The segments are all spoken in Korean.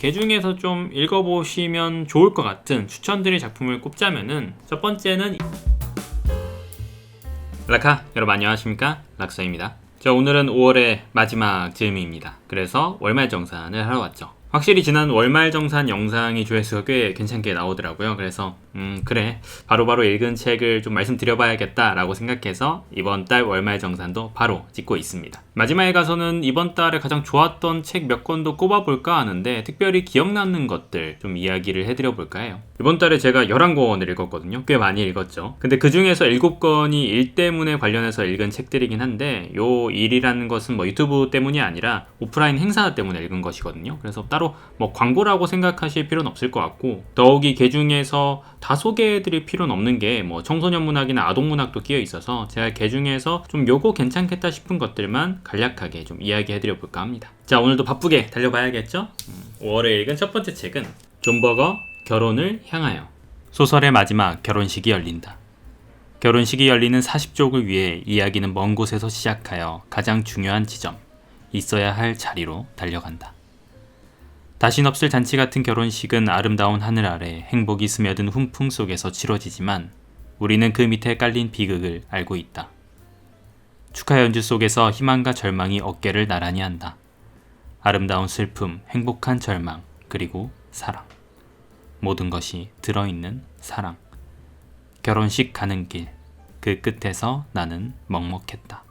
개 중에서 좀 읽어보시면 좋을 것 같은 추천드릴 작품을 꼽자면은 첫 번째는 라카 여러분 안녕하십니까 락서입니다. 자 오늘은 5월의 마지막 즈음입니다. 그래서 월말 정산을 하러 왔죠. 확실히 지난 월말 정산 영상이 조회수가 꽤 괜찮게 나오더라고요. 그래서 음 그래 바로 바로 읽은 책을 좀 말씀드려봐야겠다라고 생각해서 이번 달 월말 정산도 바로 찍고 있습니다. 마지막에 가서는 이번 달에 가장 좋았던 책 몇 권도 꼽아볼까 하는데 특별히 기억나는 것들 좀 이야기를 해드려 볼까 해요. 이번 달에 제가 11권을 읽었거든요. 꽤 많이 읽었죠. 근데 그 중에서 7권이 일 때문에 관련해서 읽은 책들이긴 한데 요 일이라는 것은 뭐 유튜브 때문이 아니라 오프라인 행사 때문에 읽은 것이거든요. 그래서 따로 뭐 광고라고 생각하실 필요는 없을 것 같고 더욱이 개 중에서 다 소개해드릴 필요는 없는 게 뭐 청소년 문학이나 아동 문학도 끼어 있어서 제가 개 중에서 좀 요거 괜찮겠다 싶은 것들만 간략하게 좀 이야기해드려 볼까 합니다. 자 오늘도 바쁘게 달려봐야겠죠? 음, 5월에 읽은 첫 번째 책은 존 버거 결혼을 향하여 소설의 마지막 결혼식이 열린다. 결혼식이 열리는 40족을 위해 이야기는 먼 곳에서 시작하여 가장 중요한 지점, 있어야 할 자리로 달려간다. 다신 없을 잔치 같은 결혼식은 아름다운 하늘 아래 행복이 스며든 훈풍 속에서 치러지지만 우리는 그 밑에 깔린 비극을 알고 있다. 축하 연주 속에서 희망과 절망이 어깨를 나란히 한다. 아름다운 슬픔, 행복한 절망, 그리고 사랑. 모든 것이 들어있는 사랑. 결혼식 가는 길, 그 끝에서 나는 먹먹했다.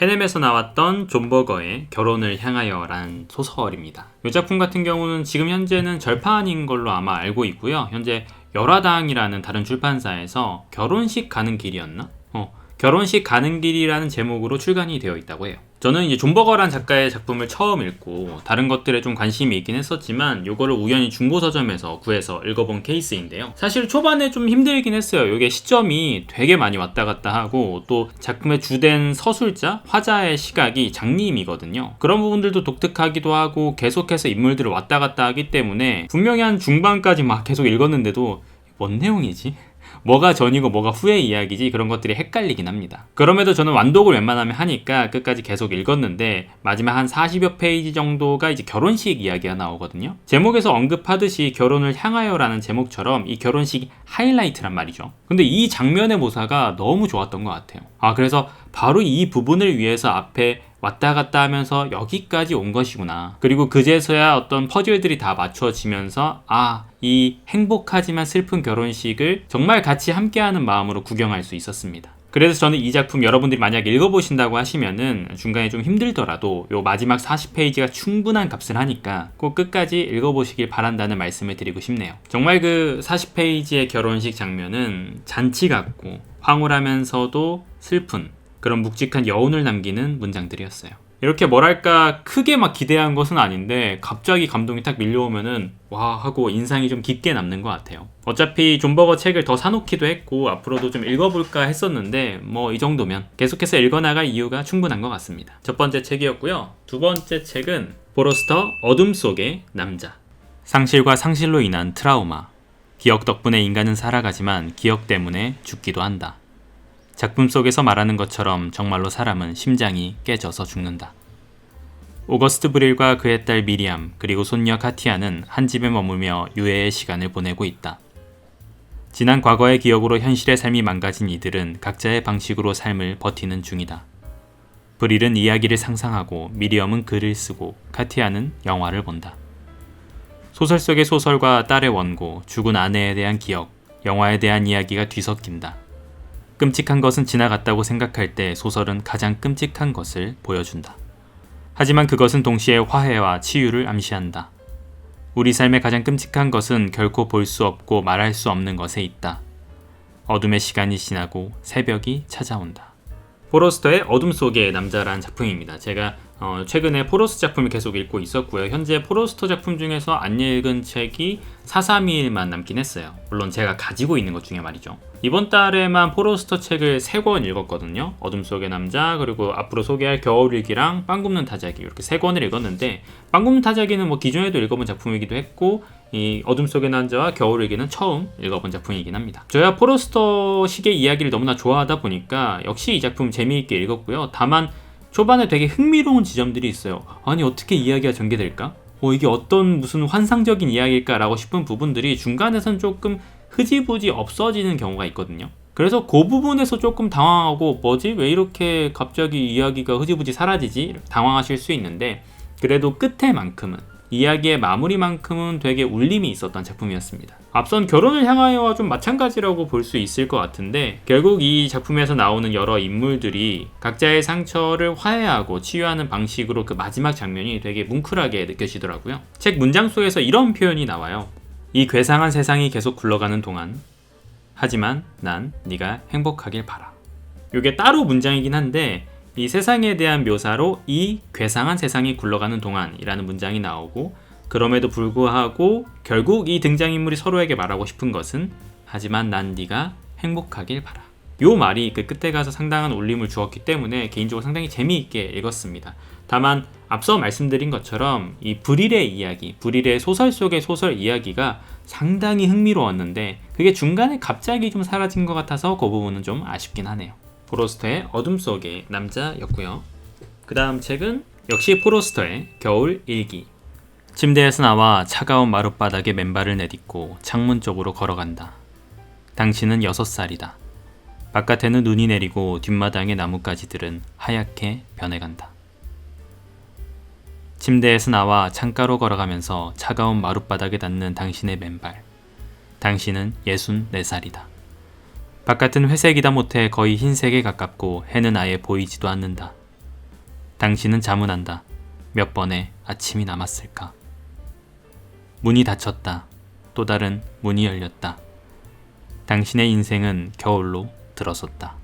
해냄에서 나왔던 존 버거의 결혼을 향하여라는 소설입니다. 이 작품 같은 경우는 지금 현재는 절판인 걸로 아마 알고 있고요. 현재 열화당이라는 다른 출판사에서 결혼식 가는 길이었나? 어, 결혼식 가는 길이라는 제목으로 출간이 되어 있다고 해요. 저는 이제 존 버거란 작가의 작품을 처음 읽고 다른 것들에 좀 관심이 있긴 했었지만 요거를 우연히 중고 서점에서 구해서 읽어본 케이스인데요. 사실 초반에 좀 힘들긴 했어요. 이게 시점이 되게 많이 왔다 갔다 하고 또 작품의 주된 서술자, 화자의 시각이 장님이거든요. 그런 부분들도 독특하기도 하고 계속해서 인물들을 왔다 갔다 하기 때문에 분명히 한 중반까지 막 계속 읽었는데도 뭔 내용이지? 뭐가 전이고 뭐가 후의 이야기지 그런 것들이 헷갈리긴 합니다. 그럼에도 저는 완독을 웬만하면 하니까 끝까지 계속 읽었는데 마지막 한 40여 페이지 정도가 이제 결혼식 이야기가 나오거든요. 제목에서 언급하듯이 결혼을 향하여라는 제목처럼 이 결혼식이 하이라이트란 말이죠. 근데 이 장면의 모사가 너무 좋았던 것 같아요. 아 그래서 바로 이 부분을 위해서 앞에 왔다 갔다 하면서 여기까지 온 것이구나. 그리고 그제서야 어떤 퍼즐들이 다 맞춰지면서 아, 이 행복하지만 슬픈 결혼식을 정말 같이 함께하는 마음으로 구경할 수 있었습니다. 그래서 저는 이 작품 여러분들이 만약 읽어보신다고 하시면은 중간에 좀 힘들더라도 요 마지막 40페이지가 충분한 값을 하니까 꼭 끝까지 읽어보시길 바란다는 말씀을 드리고 싶네요. 정말 그 40페이지의 결혼식 장면은 잔치 같고 황홀하면서도 슬픈 그런 묵직한 여운을 남기는 문장들이었어요. 이렇게 뭐랄까 크게 막 기대한 것은 아닌데 갑자기 감동이 딱 밀려오면은 와 하고 인상이 좀 깊게 남는 것 같아요. 어차피 존버거 책을 더 사놓기도 했고 앞으로도 좀 읽어볼까 했었는데 뭐 이 정도면 계속해서 읽어나갈 이유가 충분한 것 같습니다. 첫 번째 책이었고요. 두 번째 책은 보로스터 어둠 속의 남자. 상실과 상실로 인한 트라우마. 기억 덕분에 인간은 살아가지만 기억 때문에 죽기도 한다. 작품 속에서 말하는 것처럼 정말로 사람은 심장이 깨져서 죽는다. 오거스트 브릴과 그의 딸 미리암 그리고 손녀 카티아는 한 집에 머물며 유해의 시간을 보내고 있다. 지난 과거의 기억으로 현실의 삶이 망가진 이들은 각자의 방식으로 삶을 버티는 중이다. 브릴은 이야기를 상상하고 미리엄은 글을 쓰고 카티아는 영화를 본다. 소설 속의 소설과 딸의 원고, 죽은 아내에 대한 기억, 영화에 대한 이야기가 뒤섞인다. 끔찍한 것은 지나갔다고 생각할 때 소설은 가장 끔찍한 것을 보여준다. 하지만 그것은 동시에 화해와 치유를 암시한다. 우리 삶의 가장 끔찍한 것은 결코 볼 수 없고 말할 수 없는 것에 있다. 어둠의 시간이 지나고 새벽이 찾아온다. 포로스터의 어둠 속의 남자라는 작품입니다. 제가 어, 최근에 포로스 작품을 계속 읽고 있었고요. 현재 포로스터 작품 중에서 안 읽은 책이 431만 남긴 했어요. 물론 제가 가지고 있는 것 중에 말이죠. 이번 달에만 포로스터 책을 3권 읽었거든요. 어둠 속의 남자, 그리고 앞으로 소개할 겨울일기랑 빵 굽는 타자기 이렇게 3권을 읽었는데 빵 굽는 타자기는 뭐 기존에도 읽어본 작품이기도 했고 이 어둠 속의 남자와 겨울일기는 처음 읽어본 작품이긴 합니다. 저야 포로스터 식의 이야기를 너무나 좋아하다 보니까 역시 이 작품 재미있게 읽었고요. 다만 초반에 되게 흥미로운 지점들이 있어요. 아니 어떻게 이야기가 전개될까? 뭐 이게 어떤 무슨 환상적인 이야기일까라고 싶은 부분들이 중간에선 조금 흐지부지 없어지는 경우가 있거든요. 그래서 그 부분에서 조금 당황하고 뭐지 왜 이렇게 갑자기 이야기가 흐지부지 사라지지 당황하실 수 있는데 그래도 끝에만큼은 이야기의 마무리만큼은 되게 울림이 있었던 작품이었습니다. 앞선 결혼을 향하여와 좀 마찬가지라고 볼 수 있을 것 같은데 결국 이 작품에서 나오는 여러 인물들이 각자의 상처를 화해하고 치유하는 방식으로 그 마지막 장면이 되게 뭉클하게 느껴지더라고요. 책 문장 속에서 이런 표현이 나와요. 이 괴상한 세상이 계속 굴러가는 동안 하지만 난 네가 행복하길 바라. 이게 따로 문장이긴 한데 이 세상에 대한 묘사로 이 괴상한 세상이 굴러가는 동안이라는 문장이 나오고 그럼에도 불구하고 결국 이 등장인물이 서로에게 말하고 싶은 것은 하지만 난 네가 행복하길 바라. 요 말이 그 끝에 가서 상당한 울림을 주었기 때문에 개인적으로 상당히 재미있게 읽었습니다. 다만 앞서 말씀드린 것처럼 이 불일의 이야기, 불일의 소설 속의 소설 이야기가 상당히 흥미로웠는데 그게 중간에 갑자기 좀 사라진 것 같아서 그 부분은 좀 아쉽긴 하네요. 포로스터의 어둠 속의 남자였고요. 그 다음 책은 역시 포로스터의 겨울 일기. 침대에서 나와 차가운 마룻바닥에 맨발을 내딛고 창문 쪽으로 걸어간다. 당신은 여섯 살이다. 바깥에는 눈이 내리고 뒷마당의 나뭇가지들은 하얗게 변해간다. 침대에서 나와 창가로 걸어가면서 차가운 마룻바닥에 닿는 당신의 맨발. 당신은 예순 네살이다 바깥은 회색이다 못해 거의 흰색에 가깝고 해는 아예 보이지도 않는다. 당신은 잠은 한다. 몇 번의 아침이 남았을까? 문이 닫혔다. 또 다른 문이 열렸다. 당신의 인생은 겨울로 들어섰다.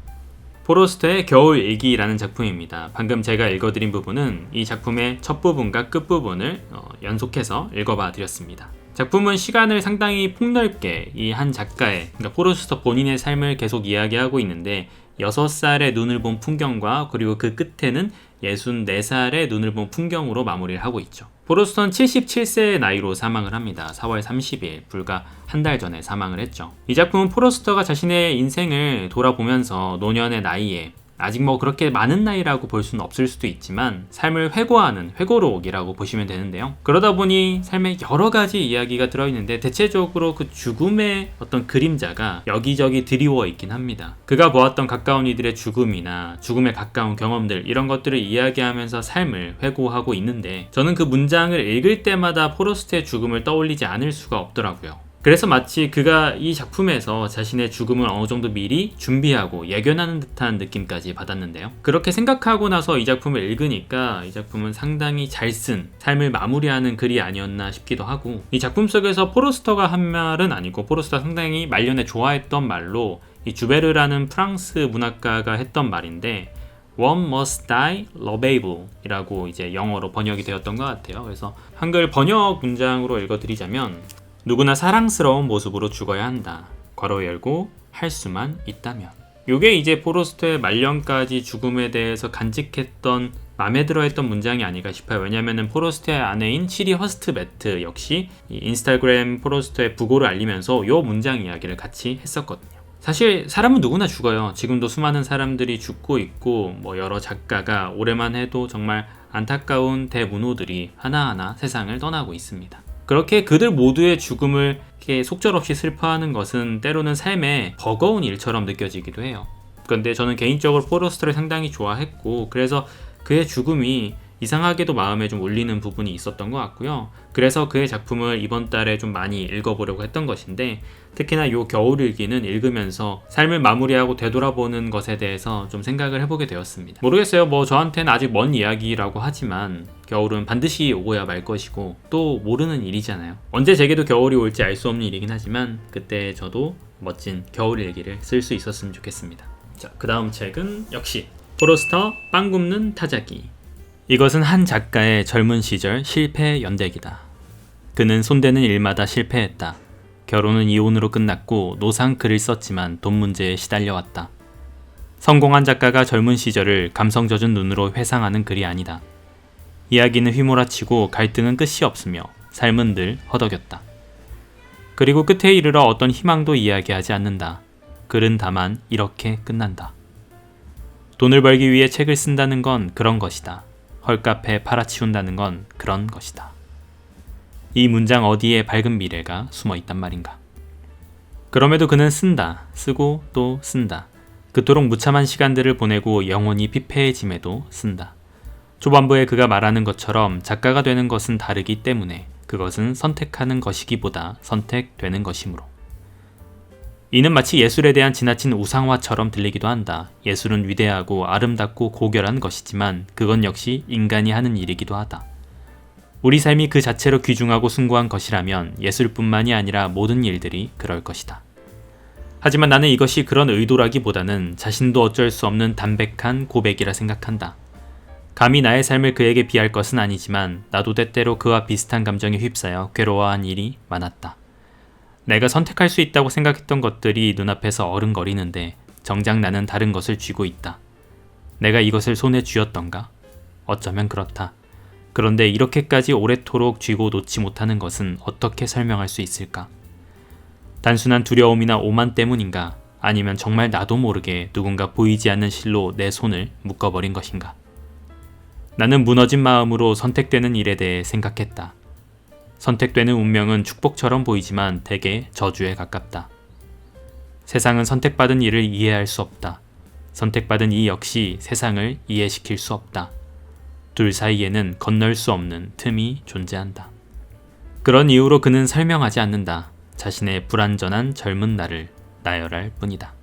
포로스트의 겨울 일기라는 작품입니다. 방금 제가 읽어드린 부분은 이 작품의 첫 부분과 끝 부분을 어, 연속해서 읽어봐 드렸습니다. 작품은 시간을 상당히 폭넓게 이 한 작가의 그러니까 포르스터 본인의 삶을 계속 이야기하고 있는데 6살의 눈을 본 풍경과 그리고 그 끝에는 64살의 눈을 본 풍경으로 마무리를 하고 있죠. 포르스턴 77세의 나이로 사망을 합니다. 4월 30일, 불과 한 달 전에 사망을 했죠. 이 작품은 포르스터가 자신의 인생을 돌아보면서 노년의 나이에 아직 뭐 그렇게 많은 나이라고 볼 수는 없을 수도 있지만 삶을 회고하는 회고록이라고 보시면 되는데요. 그러다 보니 삶에 여러 가지 이야기가 들어있는데 대체적으로 그 죽음의 어떤 그림자가 여기저기 드리워 있긴 합니다. 그가 보았던 가까운 이들의 죽음이나 죽음에 가까운 경험들 이런 것들을 이야기하면서 삶을 회고하고 있는데 저는 그 문장을 읽을 때마다 포로스트의 죽음을 떠올리지 않을 수가 없더라고요. 그래서 마치 그가 이 작품에서 자신의 죽음을 어느 정도 미리 준비하고 예견하는 듯한 느낌까지 받았는데요. 그렇게 생각하고 나서 이 작품을 읽으니까 이 작품은 상당히 잘 쓴 삶을 마무리하는 글이 아니었나 싶기도 하고 이 작품 속에서 포르스터가 한 말은 아니고 포르스터가 상당히 말년에 좋아했던 말로 이 주베르라는 프랑스 문학가가 했던 말인데 One must die lovable 이라고 이제 영어로 번역이 되었던 것 같아요. 그래서 한글 번역 문장으로 읽어드리자면 누구나 사랑스러운 모습으로 죽어야 한다. 괄호 열고 할 수만 있다면. 요게 이제 포로스트의 말년까지 죽음에 대해서 간직했던 마음에 들어 했던 문장이 아닐까 싶어요. 왜냐면은 포로스트의 아내인 치리 허스트 매트 역시 인스타그램 포로스트의 부고를 알리면서 요 문장 이야기를 같이 했었거든요. 사실 사람은 누구나 죽어요. 지금도 수많은 사람들이 죽고 있고 뭐 여러 작가가 올해만 해도 정말 안타까운 대문호들이 하나하나 세상을 떠나고 있습니다. 그렇게 그들 모두의 죽음을 이렇게 속절없이 슬퍼하는 것은 때로는 삶의 버거운 일처럼 느껴지기도 해요. 그런데 저는 개인적으로 포로스트를 상당히 좋아했고 그래서 그의 죽음이 이상하게도 마음에 좀 울리는 부분이 있었던 것 같고요. 그래서 그의 작품을 이번 달에 좀 많이 읽어보려고 했던 것인데 특히나 요 겨울일기는 읽으면서 삶을 마무리하고 되돌아보는 것에 대해서 좀 생각을 해보게 되었습니다. 모르겠어요. 뭐 저한테는 아직 먼 이야기라고 하지만 겨울은 반드시 오고야 말 것이고 또 모르는 일이잖아요. 언제 제게도 겨울이 올지 알 수 없는 일이긴 하지만 그때 저도 멋진 겨울일기를 쓸 수 있었으면 좋겠습니다. 자, 그 다음 책은 역시 포로스터 빵 굽는 타자기 이것은 한 작가의 젊은 시절 실패 연대기다. 그는 손대는 일마다 실패했다. 결혼은 이혼으로 끝났고 노상 글을 썼지만 돈 문제에 시달려왔다. 성공한 작가가 젊은 시절을 감성 젖은 눈으로 회상하는 글이 아니다. 이야기는 휘몰아치고 갈등은 끝이 없으며 삶은 늘 허덕였다. 그리고 끝에 이르러 어떤 희망도 이야기하지 않는다. 글은 다만 이렇게 끝난다. 돈을 벌기 위해 책을 쓴다는 건 그런 것이다. 헐값에 팔아치운다는 건 그런 것이다. 이 문장 어디에 밝은 미래가 숨어 있단 말인가. 그럼에도 그는 쓴다, 쓰고 또 쓴다. 그토록 무참한 시간들을 보내고 영혼이 피폐해짐에도 쓴다. 초반부에 그가 말하는 것처럼 작가가 되는 것은 다르기 때문에 그것은 선택하는 것이기보다 선택되는 것이므로. 이는 마치 예술에 대한 지나친 우상화처럼 들리기도 한다. 예술은 위대하고 아름답고 고결한 것이지만 그건 역시 인간이 하는 일이기도 하다. 우리 삶이 그 자체로 귀중하고 숭고한 것이라면 예술뿐만이 아니라 모든 일들이 그럴 것이다. 하지만 나는 이것이 그런 의도라기보다는 자신도 어쩔 수 없는 담백한 고백이라 생각한다. 감히 나의 삶을 그에게 비할 것은 아니지만 나도 때때로 그와 비슷한 감정에 휩싸여 괴로워한 일이 많았다. 내가 선택할 수 있다고 생각했던 것들이 눈앞에서 어른거리는데 정작 나는 다른 것을 쥐고 있다. 내가 이것을 손에 쥐었던가? 어쩌면 그렇다. 그런데 이렇게까지 오래도록 쥐고 놓지 못하는 것은 어떻게 설명할 수 있을까? 단순한 두려움이나 오만 때문인가? 아니면 정말 나도 모르게 누군가 보이지 않는 실로 내 손을 묶어버린 것인가? 나는 무너진 마음으로 선택되는 일에 대해 생각했다. 선택되는 운명은 축복처럼 보이지만 대개 저주에 가깝다. 세상은 선택받은 일을 이해할 수 없다. 선택받은 이 역시 세상을 이해시킬 수 없다. 둘 사이에는 건널 수 없는 틈이 존재한다. 그런 이유로 그는 설명하지 않는다. 자신의 불완전한 젊은 날을 나열할 뿐이다.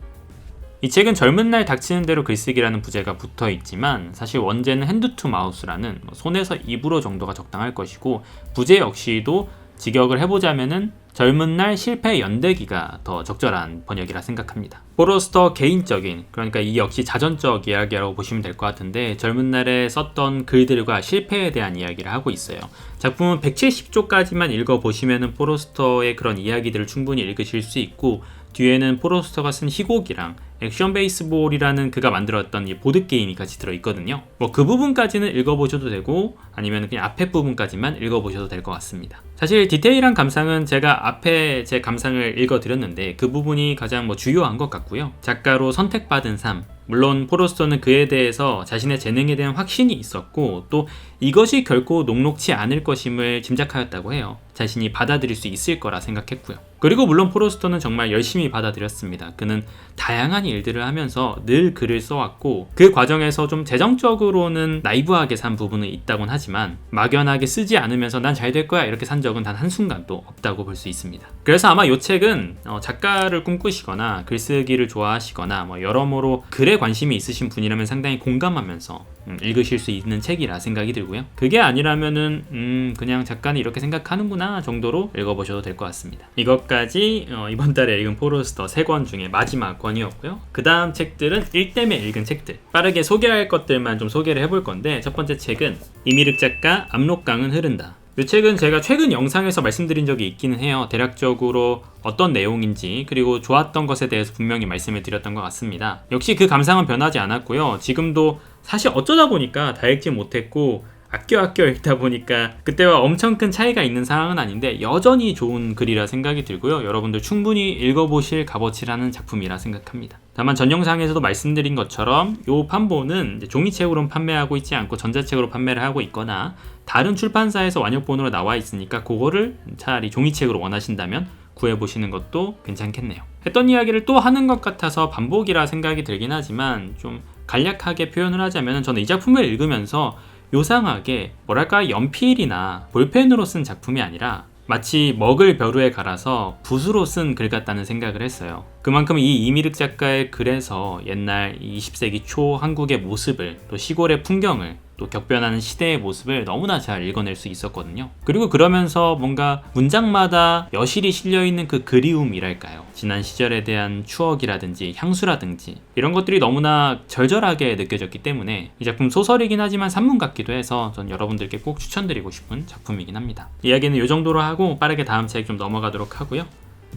이 책은 젊은 날 닥치는 대로 글쓰기라는 부제가 붙어 있지만 사실 원제는 핸드 투 마우스라는 뭐 손에서 입으로 정도가 적당할 것이고 부제 역시도 직역을 해보자면은 젊은 날 실패 연대기가 더 적절한 번역이라 생각합니다. 포로스터 개인적인 그러니까 이 역시 자전적 이야기라고 보시면 될 것 같은데 젊은 날에 썼던 글들과 실패에 대한 이야기를 하고 있어요. 작품은 170조까지만 읽어보시면은 포로스터의 그런 이야기들을 충분히 읽으실 수 있고 뒤에는 포로스터가 쓴 희곡이랑 액션 베이스볼이라는 그가 만들었던 이 보드 게임이 같이 들어 있거든요. 뭐 그 부분까지는 읽어보셔도 되고 아니면 그냥 앞에 부분까지만 읽어보셔도 될 것 같습니다. 사실 디테일한 감상은 제가 앞에 제 감상을 읽어드렸는데 그 부분이 가장 뭐 주요한 것 같고요. 작가로 선택받은 삶, 물론 포로스터는 그에 대해서 자신의 재능에 대한 확신이 있었고 또 이것이 결코 녹록치 않을 것임을 짐작하였다고 해요. 자신이 받아들일 수 있을 거라 생각했고요. 그리고 물론 포로스터는 정말 열심히 받아들였습니다. 그는 다양한 일들을 하면서 늘 글을 써왔고 그 과정에서 좀 재정적으로는 나이브하게 산 부분은 있다곤 하지만 막연하게 쓰지 않으면서 난 잘 될 거야 이렇게 산 적은 단 한순간도 없다고 볼 수 있습니다. 그래서 아마 이 책은 어, 작가를 꿈꾸시거나 글쓰기를 좋아하시거나 뭐 여러모로 글에 관심이 있으신 분이라면 상당히 공감하면서 음, 읽으실 수 있는 책이라 생각이 들고요. 그게 아니라면은 음, 그냥 작가는 이렇게 생각하는구나 정도로 읽어보셔도 될 것 같습니다. 이것까지 어, 이번 달에 읽은 포로스터 3권 중에 마지막 권이었고요. 그 다음 책들은 일 때문에 읽은 책들 빠르게 소개할 것들만 좀 소개를 해볼 건데 첫 번째 책은 이미륵 작가 압록강은 흐른다. 이 책은 제가 최근 영상에서 말씀드린 적이 있기는 해요. 대략적으로 어떤 내용인지 그리고 좋았던 것에 대해서 분명히 말씀을 드렸던 것 같습니다. 역시 그 감상은 변하지 않았고요. 지금도 사실 어쩌다 보니까 다 읽지 못했고 아껴 아껴 읽다 보니까 그때와 엄청 큰 차이가 있는 상황은 아닌데 여전히 좋은 글이라 생각이 들고요. 여러분들 충분히 읽어보실 값어치라는 작품이라 생각합니다. 다만 전 영상에서도 말씀드린 것처럼 이 판본은 종이책으로 판매하고 있지 않고 전자책으로 판매를 하고 있거나 다른 출판사에서 완역본으로 나와 있으니까 그거를 차라리 종이책으로 원하신다면 구해보시는 것도 괜찮겠네요. 했던 이야기를 또 하는 것 같아서 반복이라 생각이 들긴 하지만 좀 간략하게 표현을 하자면 저는 이 작품을 읽으면서 요상하게 뭐랄까 연필이나 볼펜으로 쓴 작품이 아니라 마치 먹을 벼루에 갈아서 붓으로 쓴 글 같다는 생각을 했어요. 그만큼 이 이미륵 작가의 글에서 옛날 20세기 초 한국의 모습을 또 시골의 풍경을 또 격변하는 시대의 모습을 너무나 잘 읽어낼 수 있었거든요. 그리고 그러면서 뭔가 문장마다 여실히 실려있는 그 그리움이랄까요. 지난 시절에 대한 추억이라든지 향수라든지 이런 것들이 너무나 절절하게 느껴졌기 때문에 이 작품 소설이긴 하지만 산문 같기도 해서 전 여러분들께 꼭 추천드리고 싶은 작품이긴 합니다. 이야기는 이 정도로 하고 빠르게 다음 책 좀 넘어가도록 하고요.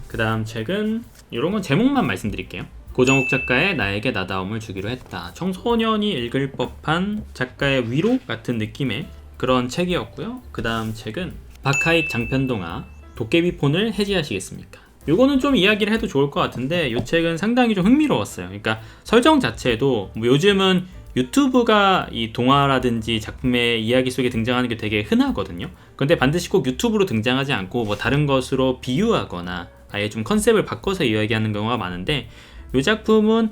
그 다음 책은 이런 건 제목만 말씀드릴게요. 고정욱 작가의 나에게 나다움을 주기로 했다. 청소년이 읽을 법한 작가의 위로 같은 느낌의 그런 책이었고요. 그 다음 책은 박하익 장편동화 도깨비폰을 해지하시겠습니까? 요거는 좀 이야기를 해도 좋을 것 같은데 이 책은 상당히 좀 흥미로웠어요. 그러니까 설정 자체도 뭐 요즘은 유튜브가 이 동화라든지 작품의 이야기 속에 등장하는 게 되게 흔하거든요. 근데 반드시 꼭 유튜브로 등장하지 않고 뭐 다른 것으로 비유하거나 아예 좀 컨셉을 바꿔서 이야기하는 경우가 많은데 이 작품은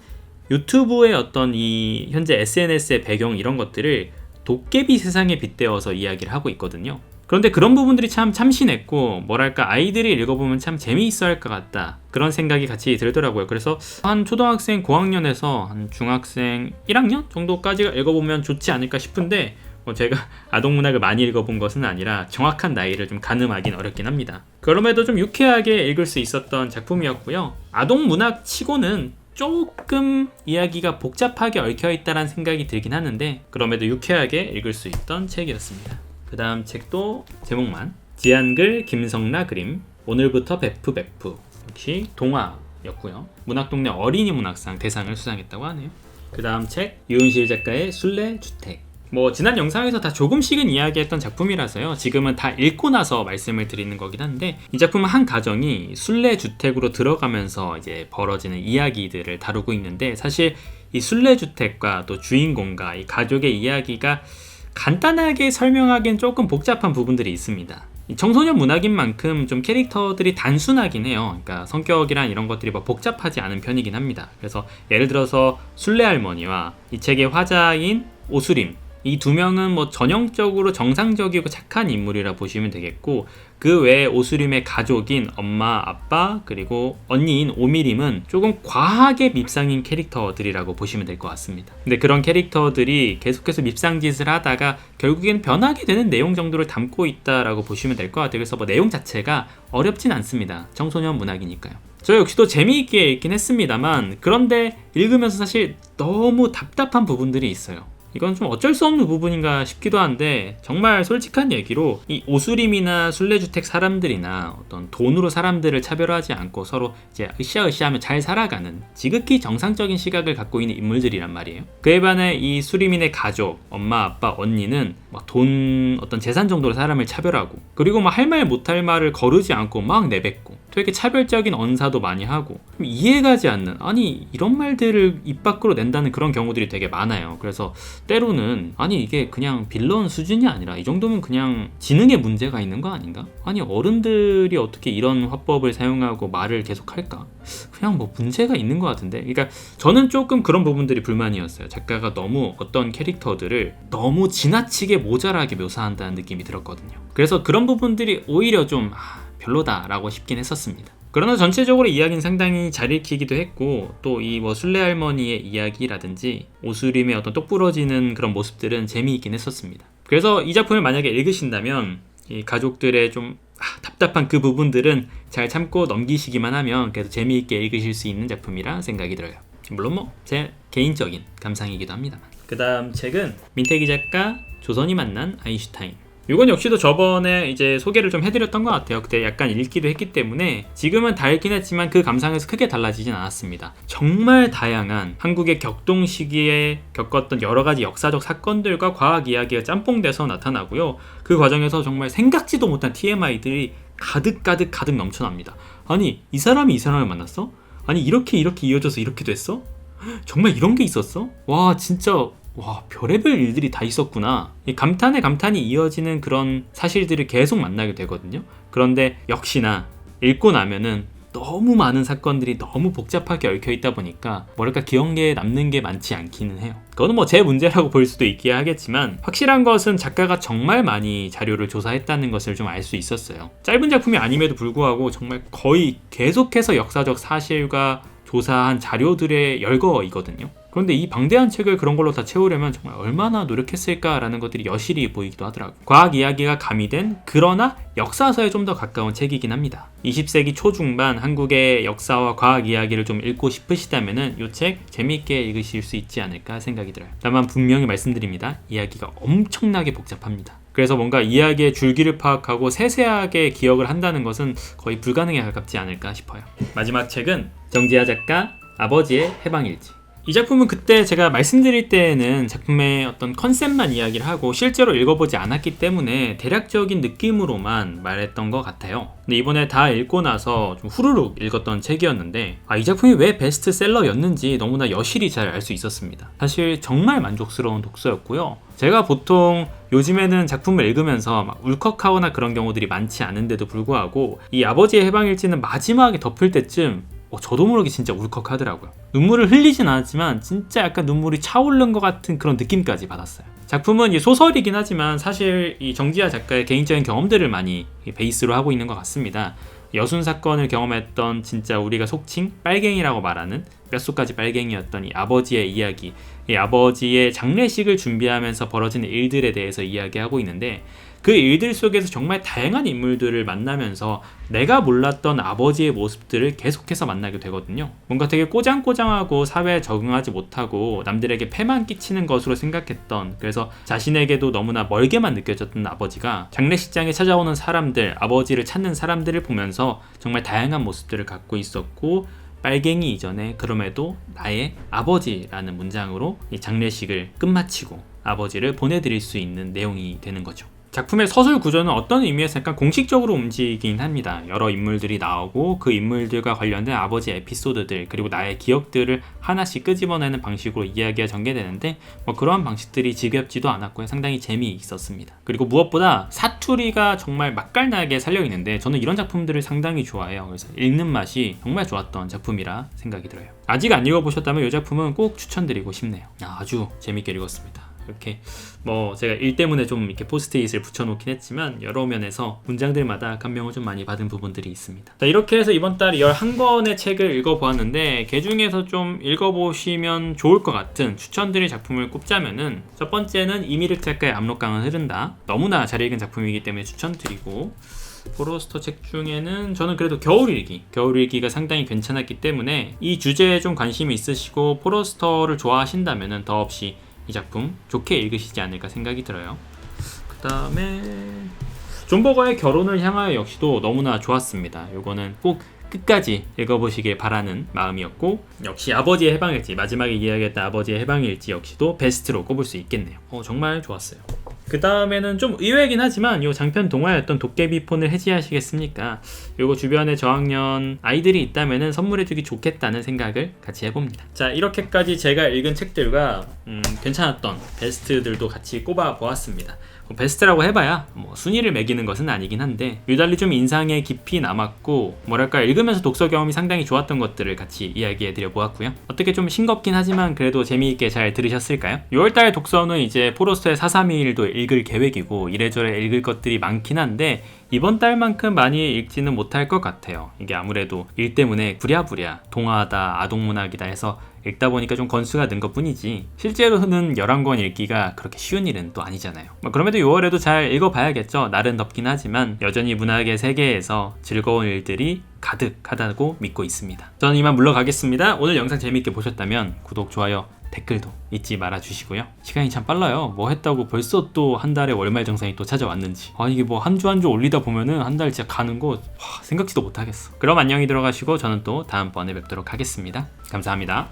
유튜브의 어떤 이 현재 SNS의 배경 이런 것들을 도깨비 세상에 빗대어서 이야기를 하고 있거든요. 그런데 그런 부분들이 참 참신했고 뭐랄까 아이들이 읽어보면 참 재미있어 할 것 같다 그런 생각이 같이 들더라고요 그래서 한 초등학생 고학년에서 한 중학생 1학년 정도까지 읽어보면 좋지 않을까 싶은데 뭐 제가 아동 문학을 많이 읽어본 것은 아니라 정확한 나이를 좀 가늠하긴 어렵긴 합니다. 그럼에도 좀 유쾌하게 읽을 수 있었던 작품이었고요. 아동 문학 치고는 조금 이야기가 복잡하게 얽혀 있다는 생각이 들긴 하는데 그럼에도 유쾌하게 읽을 수 있던 책이었습니다. 그 다음 책도 제목만 지한글 김성나 그림 오늘부터 베프 베프. 역시 동화였고요. 문학동네 어린이 문학상 대상을 수상했다고 하네요. 그 다음 책 유은실 작가의 순례 주택 뭐 지난 영상에서 다 조금씩은 이야기했던 작품이라서요 지금은 다 읽고 나서 말씀을 드리는 거긴 한데 이 작품은 한 가정이 순례 주택으로 들어가면서 이제 벌어지는 이야기들을 다루고 있는데 사실 이 순례 주택과 또 주인공과 이 가족의 이야기가 간단하게 설명하기엔 조금 복잡한 부분들이 있습니다. 청소년 문학인 만큼 좀 캐릭터들이 단순하긴 해요. 그러니까 성격이란 이런 것들이 뭐 복잡하지 않은 편이긴 합니다. 그래서 예를 들어서 순례 할머니와 이 책의 화자인 오수림 이 두 명은 뭐 전형적으로 정상적이고 착한 인물이라 보시면 되겠고 그 외에 오수림의 가족인 엄마, 아빠 그리고 언니인 오미림은 조금 과하게 밉상인 캐릭터들이라고 보시면 될 것 같습니다. 근데 그런 캐릭터들이 계속해서 밉상짓을 하다가 결국엔 변하게 되는 내용 정도를 담고 있다라고 보시면 될 것 같아요. 그래서 뭐 내용 자체가 어렵진 않습니다. 청소년 문학이니까요. 저 역시도 재미있게 읽긴 했습니다만 그런데 읽으면서 사실 너무 답답한 부분들이 있어요. 이건 좀 어쩔 수 없는 부분인가 싶기도 한데 정말 솔직한 얘기로 이 오수림이나 순례주택 사람들이나 어떤 돈으로 사람들을 차별하지 않고 서로 이제 으쌰으쌰하며 잘 살아가는 지극히 정상적인 시각을 갖고 있는 인물들이란 말이에요. 그에 반해 이 수림인의 가족, 엄마, 아빠, 언니는 돈 어떤 재산 정도로 사람을 차별하고 그리고 막 할 말 못할 말을 거르지 않고 막 내뱉고 되게 차별적인 언사도 많이 하고 이해가지 않는 아니 이런 말들을 입 밖으로 낸다는 그런 경우들이 되게 많아요. 그래서 때로는 아니 이게 그냥 빌런 수준이 아니라 이 정도면 그냥 지능에 문제가 있는 거 아닌가? 아니 어른들이 어떻게 이런 화법을 사용하고 말을 계속 할까? 그냥 뭐 문제가 있는 것 같은데. 그러니까 저는 조금 그런 부분들이 불만이었어요. 작가가 너무 어떤 캐릭터들을 너무 지나치게 모자라게 묘사한다는 느낌이 들었거든요. 그래서 그런 부분들이 오히려 좀 아, 별로다라고 싶긴 했었습니다. 그러나 전체적으로 이야기는 상당히 잘 읽히기도 했고 또 이뭐 순례 할머니의 이야기라든지 오수림의 어떤 똑부러지는 그런 모습들은 재미있긴 했었습니다. 그래서 이 작품을 만약에 읽으신다면 이 가족들의 좀 아, 답답한 그 부분들은 잘 참고 넘기시기만 하면 그래도 재미있게 읽으실 수 있는 작품이라 생각이 들어요. 물론 뭐 제 개인적인 감상이기도 합니다만. 그 다음 책은 민태기 작가 조선이 만난 아인슈타인 이건 역시도 저번에 이제 소개를 좀 해드렸던 것 같아요. 그때 약간 읽기도 했기 때문에 지금은 다 읽긴 했지만 그 감상에서 크게 달라지진 않았습니다. 정말 다양한 한국의 격동 시기에 겪었던 여러 가지 역사적 사건들과 과학 이야기가 짬뽕돼서 나타나고요. 그 과정에서 정말 생각지도 못한 TMI들이 가득 가득 가득 넘쳐납니다. 아니 이 사람이 이 사람을 만났어? 아니 이렇게 이렇게 이어져서 이렇게 됐어? 정말 이런 게 있었어? 와 진짜 와 별의별 일들이 다 있었구나 감탄에 감탄이 이어지는 그런 사실들을 계속 만나게 되거든요 그런데 역시나 읽고 나면은 너무 많은 사건들이 너무 복잡하게 얽혀 있다 보니까 뭐랄까 기억에 남는 게 많지 않기는 해요. 그거는 뭐 제 문제라고 볼 수도 있긴 하겠지만 확실한 것은 작가가 정말 많이 자료를 조사했다는 것을 좀 알 수 있었어요. 짧은 작품이 아님에도 불구하고 정말 거의 계속해서 역사적 사실과 조사한 자료들의 열거이거든요. 그런데 이 방대한 책을 그런 걸로 다 채우려면 정말 얼마나 노력했을까라는 것들이 여실히 보이기도 하더라고요. 과학 이야기가 가미된 그러나 역사서에 좀 더 가까운 책이긴 합니다. 20세기 초중반 한국의 역사와 과학 이야기를 좀 읽고 싶으시다면 이책 재미있게 읽으실 수 있지 않을까 생각이 들어요. 다만 분명히 말씀드립니다. 이야기가 엄청나게 복잡합니다. 그래서 뭔가 이야기의 줄기를 파악하고 세세하게 기억을 한다는 것은 거의 불가능에 가깝지 않을까 싶어요. 마지막 책은 정지아 작가 아버지의 해방일지. 이 작품은 그때 제가 말씀드릴 때에는 작품의 어떤 컨셉만 이야기를 하고 실제로 읽어보지 않았기 때문에 대략적인 느낌으로만 말했던 것 같아요. 근데 이번에 다 읽고 나서 좀 후루룩 읽었던 책이었는데 아, 이 작품이 왜 베스트셀러였는지 너무나 여실히 잘 알 수 있었습니다. 사실 정말 만족스러운 독서였고요. 제가 보통 요즘에는 작품을 읽으면서 막 울컥하거나 그런 경우들이 많지 않은데도 불구하고 이 아버지의 해방일지는 마지막에 덮을 때쯤 어, 저도 모르게 진짜 울컥하더라고요. 눈물을 흘리진 않았지만 진짜 약간 눈물이 차오른 것 같은 그런 느낌까지 받았어요. 작품은 이 소설이긴 하지만 사실 이 정지아 작가의 개인적인 경험들을 많이 베이스로 하고 있는 것 같습니다. 여순 사건을 경험했던 진짜 우리가 속칭 빨갱이라고 말하는 뼛속까지 빨갱이였던 이 아버지의 이야기, 이 아버지의 장례식을 준비하면서 벌어지는 일들에 대해서 이야기하고 있는데 그 일들 속에서 정말 다양한 인물들을 만나면서 내가 몰랐던 아버지의 모습들을 계속해서 만나게 되거든요. 뭔가 되게 꼬장꼬장하고 사회에 적응하지 못하고 남들에게 폐만 끼치는 것으로 생각했던 그래서 자신에게도 너무나 멀게만 느껴졌던 아버지가 장례식장에 찾아오는 사람들, 아버지를 찾는 사람들을 보면서 정말 다양한 모습들을 갖고 있었고 빨갱이 이전에 그럼에도 나의 아버지라는 문장으로 이 장례식을 끝마치고 아버지를 보내드릴 수 있는 내용이 되는 거죠. 작품의 서술 구조는 어떤 의미에서 약간 공식적으로 움직이긴 합니다. 여러 인물들이 나오고 그 인물들과 관련된 아버지 에피소드들 그리고 나의 기억들을 하나씩 끄집어내는 방식으로 이야기가 전개되는데 뭐 그러한 방식들이 지겹지도 않았고요. 상당히 재미있었습니다. 그리고 무엇보다 사투리가 정말 맛깔나게 살려 있는데 저는 이런 작품들을 상당히 좋아해요. 그래서 읽는 맛이 정말 좋았던 작품이라 생각이 들어요. 아직 안 읽어보셨다면 이 작품은 꼭 추천드리고 싶네요. 아, 아주 재밌게 읽었습니다. 이렇게 뭐 제가 일 때문에 좀 이렇게 포스트잇을 붙여놓긴 했지만 여러 면에서 문장들마다 감명을 좀 많이 받은 부분들이 있습니다. 자 이렇게 해서 이번 달에 11권의 책을 읽어보았는데 그 중에서 좀 읽어보시면 좋을 것 같은 추천드릴 작품을 꼽자면은 첫 번째는 이미르 작가의 압록강은 흐른다. 너무나 잘 읽은 작품이기 때문에 추천드리고 포로스터 책 중에는 저는 그래도 겨울일기, 겨울일기가 상당히 괜찮았기 때문에 이 주제에 좀 관심이 있으시고 포로스터를 좋아하신다면 더없이 이 작품 좋게 읽으시지 않을까 생각이 들어요. 그 다음에 존 버거의 결혼을 향하여 역시도 너무나 좋았습니다. 요거는 꼭 끝까지 읽어보시길 바라는 마음이었고 역시 아버지의 해방일지 마지막에 이야기했던 아버지의 해방일지 역시도 베스트로 꼽을 수 있겠네요. 어, 정말 좋았어요. 그 다음에는 좀 의외이긴 하지만 요 장편 동화였던 도깨비 폰을 해지하시겠습니까? 요거 주변에 저학년 아이들이 있다면 선물해주기 좋겠다는 생각을 같이 해봅니다. 자 이렇게까지 제가 읽은 책들과 음, 괜찮았던 베스트들도 같이 꼽아 보았습니다. 뭐 베스트라고 해봐야 뭐 순위를 매기는 것은 아니긴 한데 유달리 좀 인상에 깊이 남았고 뭐랄까 읽으면서 독서 경험이 상당히 좋았던 것들을 같이 이야기해드려 보았고요. 어떻게 좀 싱겁긴 하지만 그래도 재미있게 잘 들으셨을까요? 6월달 독서는 이제 포로스의 431도 읽을 계획이고 이래저래 읽을 것들이 많긴 한데 이번 달만큼 많이 읽지는 못할 것 같아요. 이게 아무래도 일 때문에 부랴부랴 동화다, 아동문학이다 해서 읽다 보니까 좀 건수가 는 것 뿐이지 실제로는 11권 읽기가 그렇게 쉬운 일은 또 아니잖아요. 뭐 그럼에도 6월에도 잘 읽어봐야겠죠. 날은 덥긴 하지만 여전히 문학의 세계에서 즐거운 일들이 가득하다고 믿고 있습니다. 저는 이만 물러가겠습니다. 오늘 영상 재밌게 보셨다면 구독, 좋아요, 댓글도 잊지 말아 주시고요. 시간이 참 빨라요. 뭐 했다고 벌써 또 한 달에 월말 정산이 또 찾아왔는지. 아 이게 뭐 한 주 한 주 올리다 보면은 한 달 진짜 가는 거 와, 생각지도 못하겠어. 그럼 안녕히 들어가시고 저는 또 다음번에 뵙도록 하겠습니다. 감사합니다.